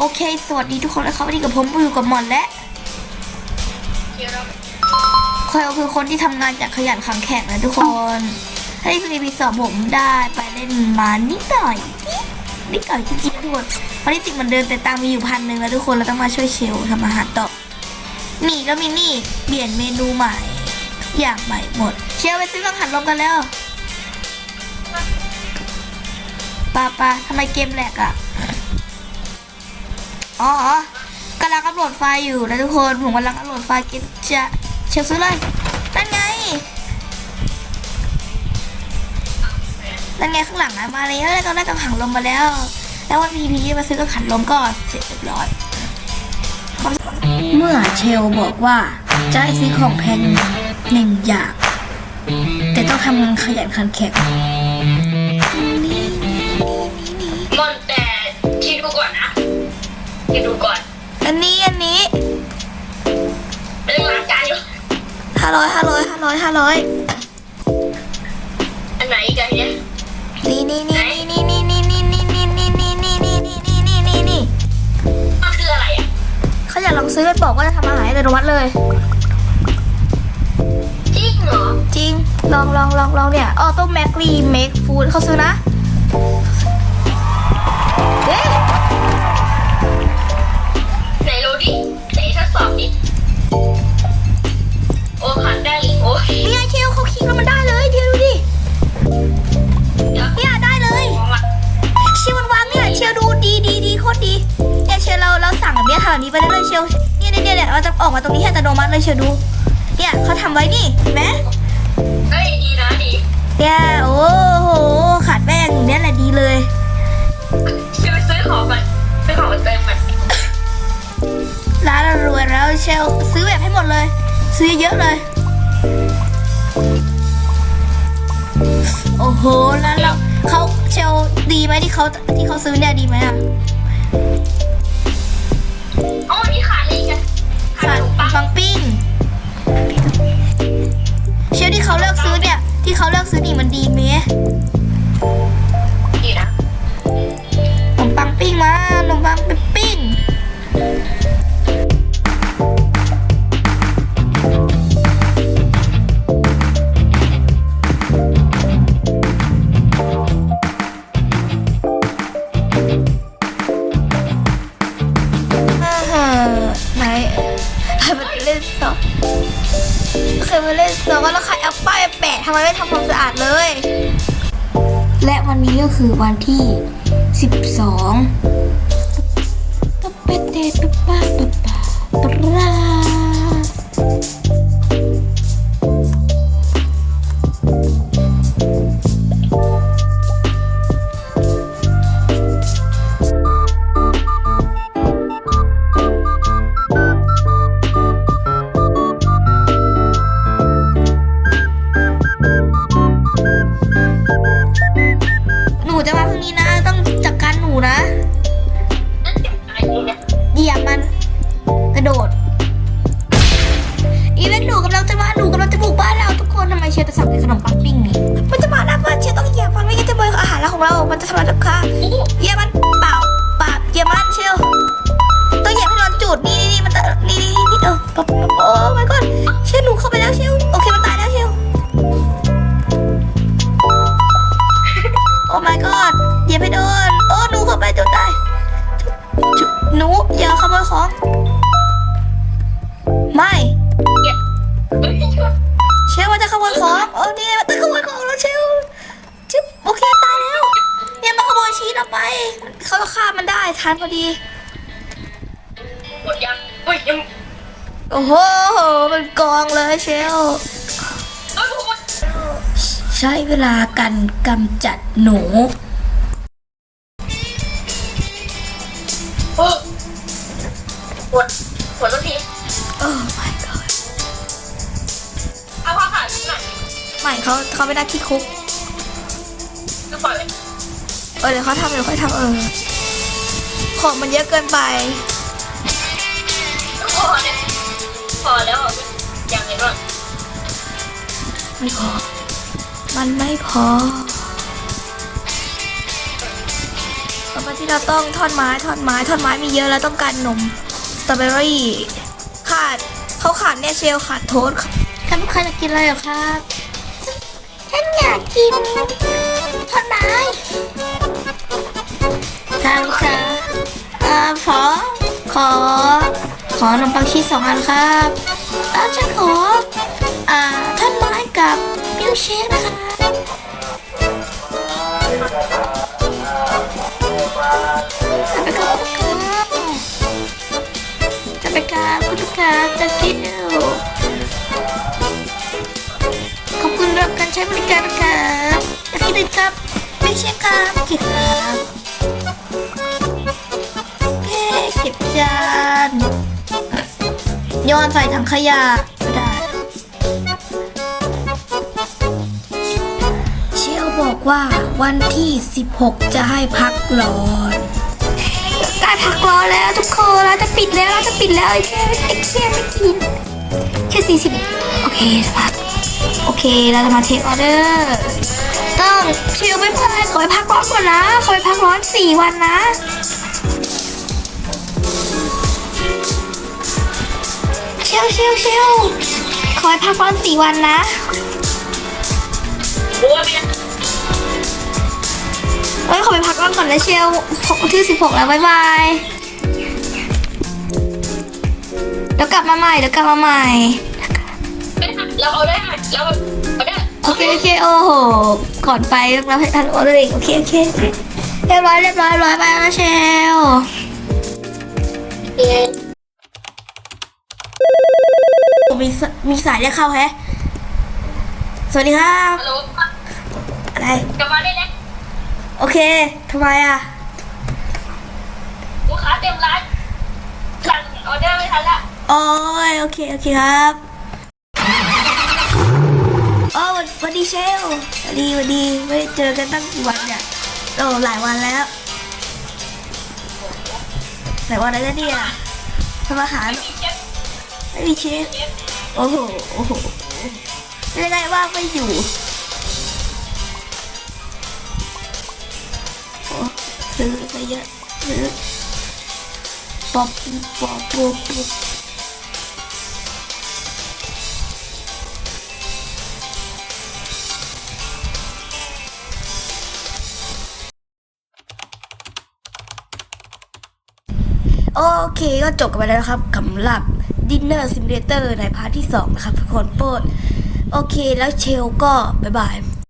โอเค สวัสดีทุกคนนะครับวันนี้กับผมอยู่กับหมอนและเดี๋ยวเราคอยคือคนที่ทำงานอย่างขยันขันแข็งนะทุกคนถ้านี่คือ EP สองผมได้ไปเล่นมานิดหน่อย นิดหน่อยจริงๆนะทุกคนเพราะที่จริงมันเดินแต่ตังค์มีอยู่พันหนึ่งแล้วทุกคนเราต้องมาช่วยเชลทำอาหารต่อนี่ก็มีนี่เปลี่ยนเมนูใหม่ทุกอย่างใหม่หมด เชลไปซื้อกังหันลมกันแล้วปาปาทำไมเกมแหลกอะ อ๋อกำลังอัปโหลดไฟล์อยู่นะทุกคน ผมกำลังอัปโหลดไฟล์เกมจะเชลซื้อเลยนั่นไงนั่นไงข้างหลังอะมาแล้วแล้วก็ได้กังหันลมมาแล้ว แล้ววันพีพีมาซื้อกังหันลมก็เสร็จเรียบร้อย เมื่อเชลบอกว่าจะให้ซื้อของแพงหนึ่งอย่าง แต่ต้องทำงานขยันขันแข็ง ร้อยห้าร้อยห้าร้อยอันไหนอีกันเนี่ยนี่นี่นี่นี่นี่นี่นี่นี่นี่นี่นี่นี่นี่นี่นี่นี่นี่มันคืออะไรอะเขาอยากลองซื้อมันบอกว่าจะทำอาหารให้อัตโนมัติเลย จริงเหรอจริงลองลองลองลองเนี่ยออโต้แมกรีเมคฟู้ดเขาซื้อนะ เราสั่งแบบเนี้ยทำแบบนี้ไปเรื่อยๆเชลเนี่ยเนี่ยเนี่ยเราจะออกมาตรงนี้ให้อัตโนมัติเลยเชลดู เนี่ยเขาทำไว้นี่เห็นไหมเอ้ยดีนะดีเนี่ยโอ้โหขาดแป้งเนี่ยแหละดีเลยจะไปซื้อของก่อนซื้อของมาเติมก่อนร้านเรารวยแล้วเชลซื้อแบบให้หมดเลย ซื้อเยอะเลย โอ้โหร้านเราเขาเชลดีไหมที่เขาที่เขาซื้อเนี่ยดีไหมอะ ปังปิ้ง เชฟที่เขาเลือกซื้อเนี่ย ที่เขาเลือกซื้อนี่มันดีไหม เล่นต่อเคยมาเล่นต่อว่าแล้วใครเอาป้ายแปะทำไมไม่ทำความสะอาดเลย และวันนี้ก็คือวันที่ 12าพรุ่งนี้นะ ต้องจัดการหนูนะเดี่ยเหยียบมัน กระโดด อีเวนต์หนูกำลังจะมาหนูกำลังจะบุกบ้านเราทุกคนทำไมเชียร์จะสั่งเป็นขนมปังปิ้งนี่มันจะมาหน้าบ้านเชียร์ต้องเหยียบมันไม่งั้นจะเบยอาหารเราของเรา มันจะทำลายราคาโอ้โหเหยียบมันไป god เหยียบให้โดนโอ้หนูเข้าไปจนตายจุดหนูอย่าขโมยของ ไม่เก็บเชลมันจะขโมยของโอ้นี่มันจะขโมยของแล้วเชลจิ๊บโอเคตายแล้วเนี่ยมันขโมยชีสเราไปเขาฆ่ามันได้ทันพอดีหมดยังเฮ้ยยังโอ้โหเป็นกองเลยเชลใช้เวลากันกำจัดหนู หมดหมดสักทีโอ้ my god เอาผ้าขาดหน่อยไม่เขาเขาไม่ได้ที่คุกก็ปล่อยเลยเออเดี๋ยวเขาทำเดี๋ยวค่อยทำเออ ของมันเยอะเกินไป พอเนี่ยพอแล้วอะยังไงบ้างไม่พอ มันไม่พอเราไปที่เราต้องทอดไม้ทอดไม้ทอดไม้มีเยอะแล้วต้องการนมส ตรอเบอรี่ขาดเขาขาดเนี่ยเชลขาดโทษค่ะท่านลูกค้าอยากกินอะไรเหรอครับฉันอยากกินทอดไม้ท่านลูกค้าเอ่อขอขอ ขอนมปังชีสสองอันครับแล้วฉันขออ่าท่อนไม้กับมิลเชคนะคะ ช้บริการนะครับจะกินเลยครับ ไมิลค์เชคครับโอเคครับโอเคเก็บจานโยนใส่ถังขยะก็ได้ เชลบอกว่าวันที่ 16 จะให้พักร้อนได้พักร้อนแล้วทุกคนเราจะปิดแล้วเราจะปิดแล้วไอ้แค่ไอ้แค่ไม่กินแค่40โอเคจะพัก โอเค เราจะมาเทคออเดอร์ต้องเชลไม่พลาดขอไปพักร้อนก่อนนะขอไปพักร้อน4วันนะเชลเชลเชลขอให้พักร้อนสี่วันนะบัวเบียร์เอ้ยขอไปพักร้อนก่อนนะเชลวันที่สิบหกแล้วบ๊ายบายเดี๋ยวกลับมาใหม่เดี๋ยวกลับมาใหม่เราเอาได้ ไหมเราเอาได้โอเคโอเคโอ้โหก่อนไปเราให้ทันออเดอร์อีกโอเคโอเคโอเคเรียบร้อยเรียบร้อยเรียบร้อยไปแล้วนะเชลเย็นมีสมีสายเรียกเข้าแฮะสวัสดีครับฮัลโหลอะไรกลับมาได้แล้วโอเคทำไมอะลูกค้าเต็มร้านสั่งออเดอร์ไม่ทันละโอ้ยโอเคโอเคครับโอ้วันวัน ดีเชลวันดีวันดีไม่เจอกันตั้งกี่วันเนี่ยโอ้หลายวันแล้วหลายวันแล้วเนี่ยทำอาหารไม่มีเชฟโอ้โหโอ้โหไม่ได้ว่าไม่อยู่โอ้ซื้อไปเยอะซื้อป๊อปป๊อปป๊อปป๊อป โอเคก็จบกันไปแล้วนะครับสำหรับ Dinner Simulator ในพาร์ทที่ 2 นะครับทุกคนโปรดโอเคแล้วเชลก็บ๊ายบาย